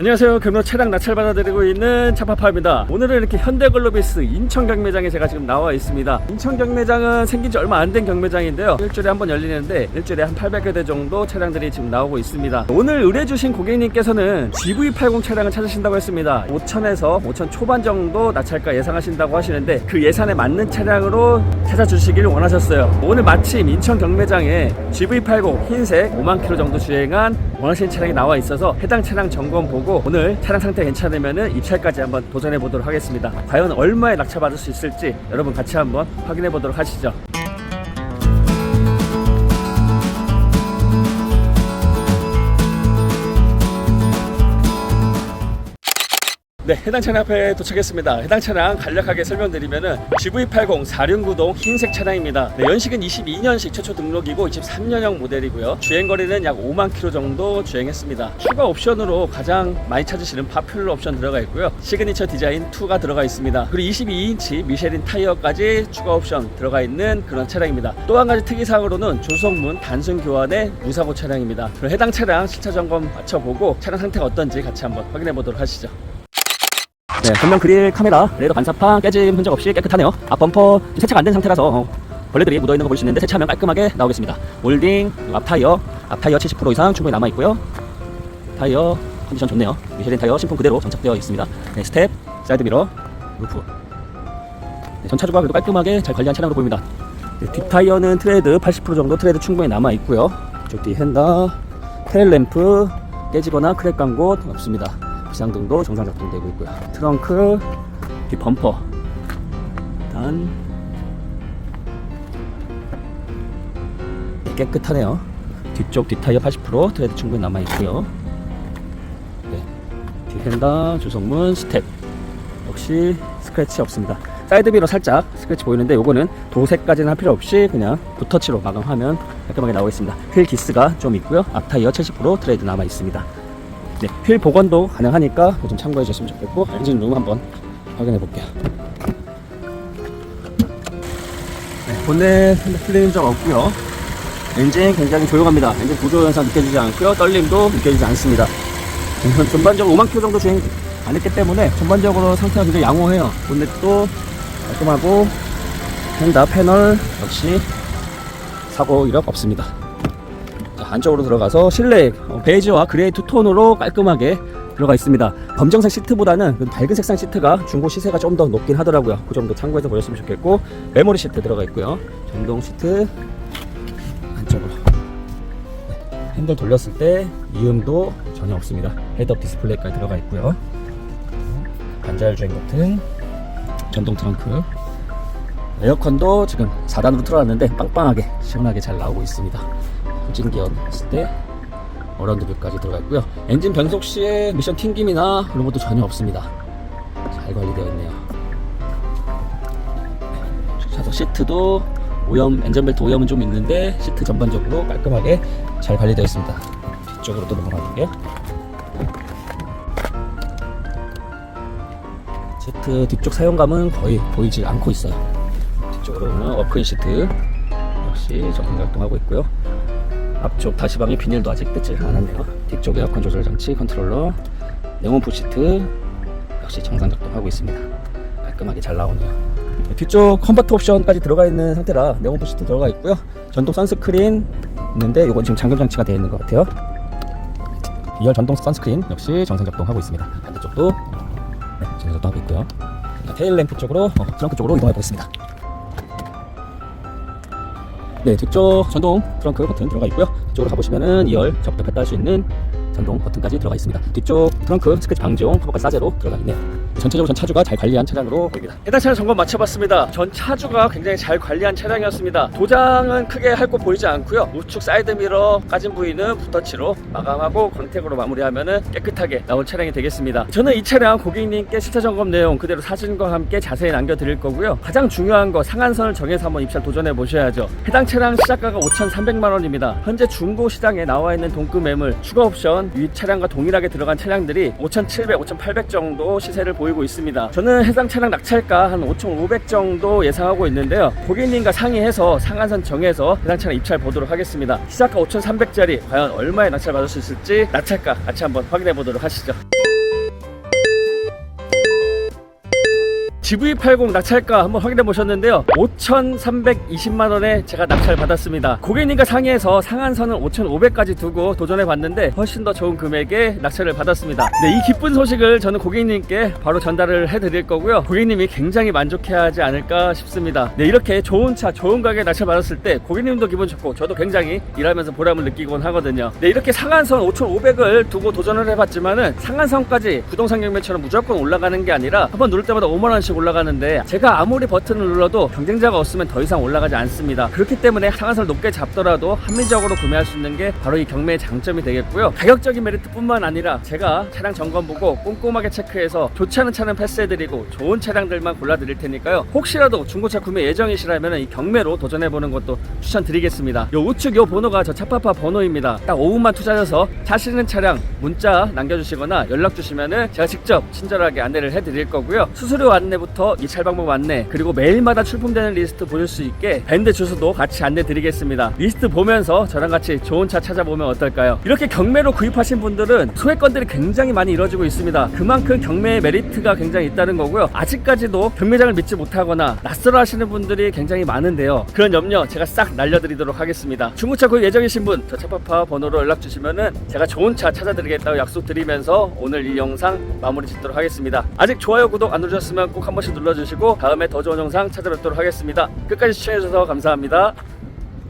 안녕하세요. 금로 차량 낙찰 받아드리고 있는 차파파입니다. 오늘은 이렇게 현대글로비스 인천 경매장에 제가 지금 나와 있습니다. 인천 경매장은 생긴 지 얼마 안 된 경매장인데요. 일주일에 한 번 열리는데 일주일에 한 800여 대 정도 차량들이 지금 나오고 있습니다. 오늘 의뢰주신 고객님께서는 GV80 차량을 찾으신다고 했습니다. 5천에서 5천 초반 정도 낙찰가 예상하신다고 하시는데 그 예산에 맞는 차량으로 찾아주시기를 원하셨어요. 오늘 마침 인천 경매장에 GV80 흰색 5만 킬로 정도 주행한 원하시는 차량이 나와 있어서 해당 차량 점검 보고 오늘 차량 상태 괜찮으면 입찰까지 한번 도전해 보도록 하겠습니다. 과연 얼마에 낙찰 받을 수 있을지 여러분 같이 한번 확인해 보도록 하시죠. 네, 해당 차량 앞에 도착했습니다. 해당 차량 간략하게 설명드리면은 GV80 4륜구동 흰색 차량입니다. 네, 연식은 22년식 최초 등록이고 23년형 모델이고요. 주행거리는 약 5만 킬로 정도 주행했습니다. 추가 옵션으로 가장 많이 찾으시는 파퓰러 옵션 들어가 있고요. 시그니처 디자인 2가 들어가 있습니다. 그리고 22인치 미쉐린 타이어까지 추가 옵션 들어가 있는 그런 차량입니다. 또 한 가지 특이사항으로는 조성문 단순 교환의 무사고 차량입니다. 그럼 해당 차량 실차 점검 마쳐보고 차량 상태가 어떤지 같이 한번 확인해 보도록 하시죠. 네, 전면 그릴 카메라, 레이더 반사판 깨짐 흔적 없이 깨끗하네요. 앞 범퍼 세차가 안 된 상태라서 어, 벌레들이 묻어 있는 거 볼 수 있는데 세차하면 깔끔하게 나오겠습니다. 몰딩, 앞 타이어, 앞 타이어 70% 이상 충분히 남아 있고요. 타이어 컨디션 좋네요. 미쉐린 타이어 신품 그대로 장착되어 있습니다. 네, 스텝, 사이드 미러, 루프. 네, 전 차주가 그래도 깔끔하게 잘 관리한 차량으로 보입니다. 네, 뒷 타이어는 트레드 80% 정도 트레드 충분히 남아 있고요. 이쪽 뒤 핸더, 테일 램프 깨지거나 크랙 간곳 없습니다. 비상등도 정상 작동되고 있고요. 트렁크, 뒷 범퍼, 일단 네, 깨끗하네요. 뒤쪽 뒷타이어 80% 트레드 충분히 남아 있고요. 네, 뒤 핸더, 조성문, 스텝 역시 스크래치 없습니다. 사이드 미러 살짝 스크래치 보이는데 요거는 도색까지는 할 필요 없이 그냥 붓터치로 마감하면 깔끔하게 나오겠습니다. 휠 기스가 좀 있고요. 앞 타이어 70% 트레이드 남아 있습니다. 네, 휠 보관도 가능하니까 좀 참고해 주셨으면 좋겠고 엔진 룸 한번 확인해 볼게요. 네, 본넷 틀린 적 없고요. 엔진 굉장히 조용합니다. 엔진 구조 현상 느껴지지 않고요. 떨림도 느껴지지 않습니다. 우선 전반적으로 5만 킬로 정도 주행 안 했기 때문에 전반적으로 상태가 굉장히 양호해요. 본넷도 깔끔하고 펜다 패널 역시 사고 이력 없습니다. 자, 안쪽으로 들어가서 실내 어, 베이지와 그레이 투톤으로 깔끔하게 들어가 있습니다. 검정색 시트보다는 그 밝은 색상 시트가 중고 시세가 좀 더 높긴 하더라고요. 그 점도 참고해서 보셨으면 좋겠고 메모리 시트 들어가 있고요. 전동 시트 안쪽으로 네, 핸들 돌렸을 때 이음도 전혀 없습니다. 헤드업 디스플레이까지 들어가 있고요. 반자율 주행 버튼, 전동 트렁크, 에어컨도 지금 4단으로 틀어놨는데 빵빵하게 시원하게 잘 나오고 있습니다. 후진 기어 했을 때 어라운드 뷰까지 들어가 있고요. 엔진 변속 시에 미션 튕김이나 그런 것도 전혀 없습니다. 잘 관리되어 있네요. 차서 시트도 오염, 엔진벨트 오염은 좀 있는데 시트 전반적으로 깔끔하게 잘 관리되어 있습니다. 뒤쪽으로도 넘어가 볼게요. 시트 뒤쪽 사용감은 거의 보이지 않고 있어요. 뒤쪽으로 보면 워크인 시트 역시 적응 작동하고 있고요. 앞쪽 다시방에 비닐도 아직 뜯지 않았네요. 뒤쪽 에어컨 조절 장치 컨트롤러 네온프 시트 역시 정상 작동하고 있습니다. 깔끔하게 잘 나오네요. 뒤쪽 컨버터 옵션까지 들어가 있는 상태라 네온프 시트 들어가 있고요. 전동 선스크린 있는데 이건 지금 잠금 장치가 되어 있는 것 같아요. 2열 전동 선스크린 역시 정상 작동하고 있습니다. 반대쪽도 네, 정상 작동하고 있고요. 자, 테일 램프 쪽으로 어, 트렁크 쪽으로 이동해 보겠습니다. 네, 뒤쪽 전동 트렁크 버튼 들어가 있고요. 뒤쪽으로 가보시면은 2열 접도 뺐다 할 수 있는 전동 버튼까지 들어가 있습니다. 뒤쪽 트렁크 스크래치 방지용 커버까지 싸제로 들어가 있네요. 전체적으로 전 차주가 잘 관리한 차량으로 보입니다. 해당 차량 점검 마쳐봤습니다. 전 차주가 굉장히 잘 관리한 차량이었습니다. 도장은 크게 할 거 보이지 않고요. 우측 사이드 미러 까진 부위는 붓터치로 마감하고 컨택으로 마무리하면은 깨끗하게 나온 차량이 되겠습니다. 저는 이 차량 고객님께 실차 점검 내용 그대로 사진과 함께 자세히 남겨드릴 거고요. 가장 중요한 거 상한선을 정해서 한번 입찰 도전해 보셔야죠. 해당 차량 시작가가 5,300만 원입니다. 현재 중고 시장에 나와 있는 동급 매물 추가 옵션 위 차량과 동일하게 들어간 차량들이 5,700, 5,800 정도 시세를 보이고 있습니다. 저는 해당 차량 낙찰가 한 5,500 정도 예상하고 있는데요. 고객님과 상의해서 상한선 정해서 해당 차량 입찰 보도록 하겠습니다. 시작가 5,300짜리 과연 얼마에 낙찰 받을 수 있을지 낙찰가 같이 한번 확인해 보도록 하시죠. GV80 낙찰가 한번 확인해 보셨는데요. 5,320만 원에 제가 낙찰 받았습니다. 고객님과 상의해서 상한선은 5,500까지 두고 도전해 봤는데 훨씬 더 좋은 금액에 낙찰을 받았습니다. 네, 이 기쁜 소식을 저는 고객님께 바로 전달을 해 드릴 거고요. 고객님이 굉장히 만족해 하지 않을까 싶습니다. 네, 이렇게 좋은 차, 좋은 가격에 낙찰 받았을 때 고객님도 기분 좋고 저도 굉장히 일하면서 보람을 느끼곤 하거든요. 네, 이렇게 상한선 5,500을 두고 도전을 해봤지만은 상한선까지 부동산 경매처럼 무조건 올라가는 게 아니라 한번 누를 때마다 5만 원씩 올라가는데 제가 아무리 버튼을 눌러도 경쟁자가 없으면 더 이상 올라가지 않습니다. 그렇기 때문에 상한선을 높게 잡더라도 합리적으로 구매할 수 있는 게 바로 이 경매의 장점이 되겠고요. 가격적인 메리트뿐만 아니라 제가 차량 점검 보고 꼼꼼하게 체크해서 좋지 않은 차는 패스해드리고 좋은 차량들만 골라드릴 테니까요. 혹시라도 중고차 구매 예정이시라면 이 경매로 도전해보는 것도 추천드리겠습니다. 요 우측 요 번호가 저 차파파 번호입니다. 딱 5분만 투자해서 자시는 차량 문자 남겨주시거나 연락 주시면은 제가 직접 친절하게 안내를 해드릴 거고요. 수수료 안내부터 이찰 방법 안내 그리고 매일마다 출품되는 리스트 보실 수 있게 밴드 주소도 같이 안내 드리겠습니다. 리스트 보면서 저랑 같이 좋은 차 찾아보면 어떨까요? 이렇게 경매로 구입하신 분들은 소액건들이 굉장히 많이 이루어지고 있습니다. 그만큼 경매의 메리트가 굉장히 있다는 거고요. 아직까지도 경매장을 믿지 못하거나 낯설어 하시는 분들이 굉장히 많은데요. 그런 염려 제가 싹 날려드리도록 하겠습니다. 중고차 구입 예정이신 분, 저 차파파 번호로 연락 주시면은 제가 좋은 차 찾아드리겠다고 약속드리면서 오늘 이 영상 마무리 짓도록 하겠습니다. 아직 좋아요, 구독 안 누르셨으면 꼭 한 번씩 눌러주시고 다음에 더 좋은 영상 찾아뵙도록 하겠습니다. 끝까지 시청해주셔서 감사합니다.